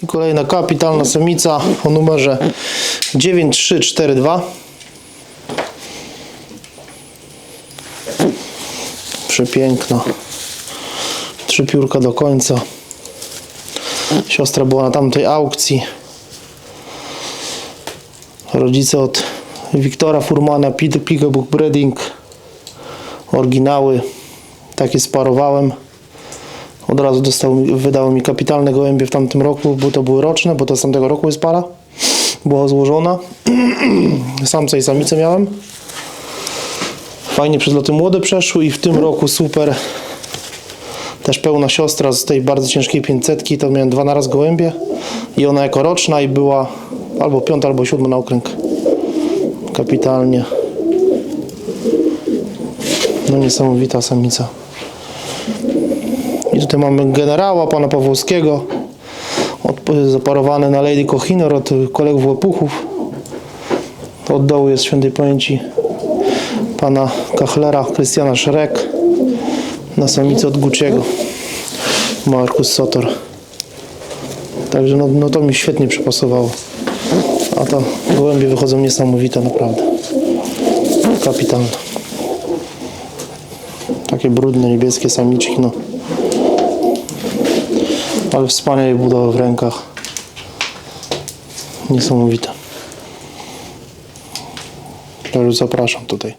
I kolejna kapitalna samica o numerze 9342. Przepiękna. Trzy piórka do końca. Siostra była na tamtej aukcji. Rodzice od Wiktora Furmana, Peter Peacock Breeding. Oryginały. Takie sparowałem. Od razu dostał, wydało mi kapitalne gołębie w tamtym roku, bo to były roczne, bo to z tamtego roku jest para. Była złożona. Samce i samice miałem. Fajnie przez loty młode przeszły i w tym roku super. Też pełna siostra z tej bardzo ciężkiej 500, to miałem dwa naraz gołębie i ona jako roczna i była albo piąta, albo siódma na okręg. Kapitalnie. No niesamowita samica. I tutaj mamy generała pana Pawłowskiego. Od, zaparowany na Lady Kohinoor od kolegów Łopuchów. Od dołu jest świętej pamięci pana Kachlera, Krystiana Szerek. Na samicy od Gucci'ego. Markus Sotor. Także no, no to mi świetnie przypasowało. A to gołębie wychodzą niesamowite naprawdę. Kapitalne. Takie brudne, niebieskie samiczki, no. Ale wspaniałej budowy w rękach. Niesamowite. Także zapraszam tutaj.